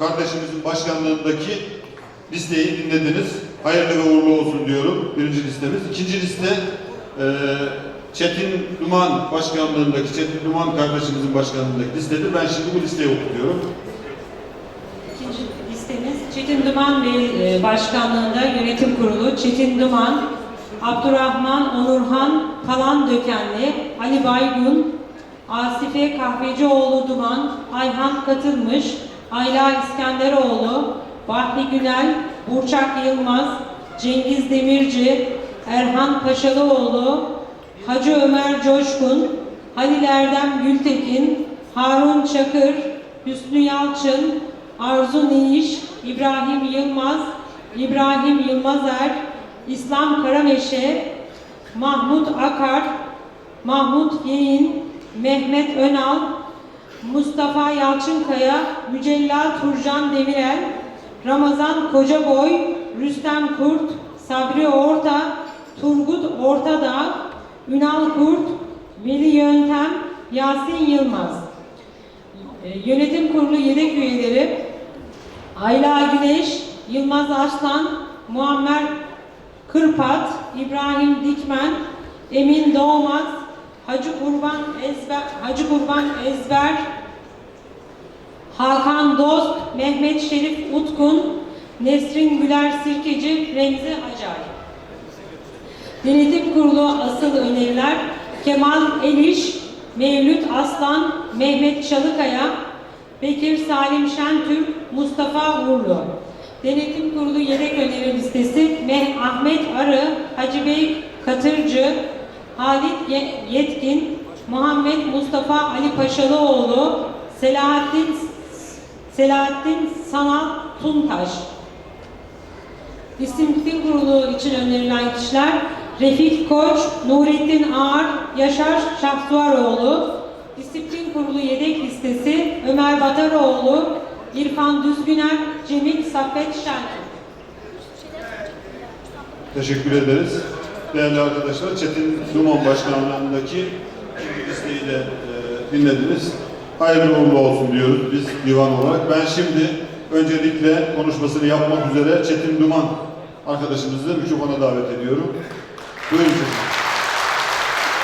kardeşimizin başkanlığındaki listeyi dinlediniz. Hayırlı ve uğurlu olsun diyorum birinci listemiz. İkinci liste e, Çetin Duman başkanlığındaki, Çetin Duman kardeşimizin başkanlığındaki listedir. Ben şimdi bu listeyi okutuyorum. İkinci listemiz Çetin Duman Bey e, başkanlığında yönetim kurulu Çetin Duman, Abdurrahman Onurhan Kalan Dökenli, Ali Baygun, Asife Kahvecioğlu Duman, Ayhan Katılmış, Ayla İskenderoğlu, Bahri Günel, Burçak Yılmaz, Cengiz Demirci, Erhan Paşalıoğlu, Hacı Ömer Coşkun, Halil Erdem Gültekin, Harun Çakır, Hüsnü Yalçın, Arzu Niş, İbrahim Yılmaz, İbrahim Yılmazer, İslam Karameşe, Mahmut Akar, Mahmut Yeğin, Mehmet Önal, Mustafa Yalçınkaya, Mücella Turcan Demirel, Ramazan Kocaboy, Rüstem Kurt, Sabri Orta, Turgut Ortadağ, Ünal Kurt, Veli Yöntem, Yasin Yılmaz. E, Yönetim Kurulu yedek üyeleri Ayla Güneş, Yılmaz Arslan, Muammer Kırpat, İbrahim Dikmen, Emin Doğmaz, Hacı Kurban Ezber, Hacı Kurban Ezber, Hakan Dost, Mehmet Şerif Utkun, Nesrin Güler Sirkeci, Remzi Acar. Denetim Kurulu asıl öneriler Kemal Eliş, Mevlüt Aslan, Mehmet Çalıkaya, Bekir Salim Şentürk, Mustafa Uğurlu. Denetim Kurulu yedek öneri listesi Meh Ahmet Arı, Hacı Bey Katırcı, Halit Ye- Yetkin, Muhammed Mustafa Ali Paşalıoğlu, Selahattin Selahattin Sanal Tuntaş. Disiplin Kurulu için önerilen kişiler Refik Koç, Nurettin Ağar, Yaşar Şahsuaroğlu, Disiplin Kurulu yedek listesi Ömer Bataroğlu, İrfan Düzgüner, Cemil Saffet Şentürk. Teşekkür ederiz. Değerli arkadaşlar, Çetin Duman Başkanlığı'ndaki listeyi de e, dinlediniz. Hayırlı uğurlu olsun diyoruz biz divan olarak. Ben şimdi öncelikle konuşmasını yapmak üzere Çetin Duman arkadaşımızı mikrofona davet ediyorum. Buyurun Çetin.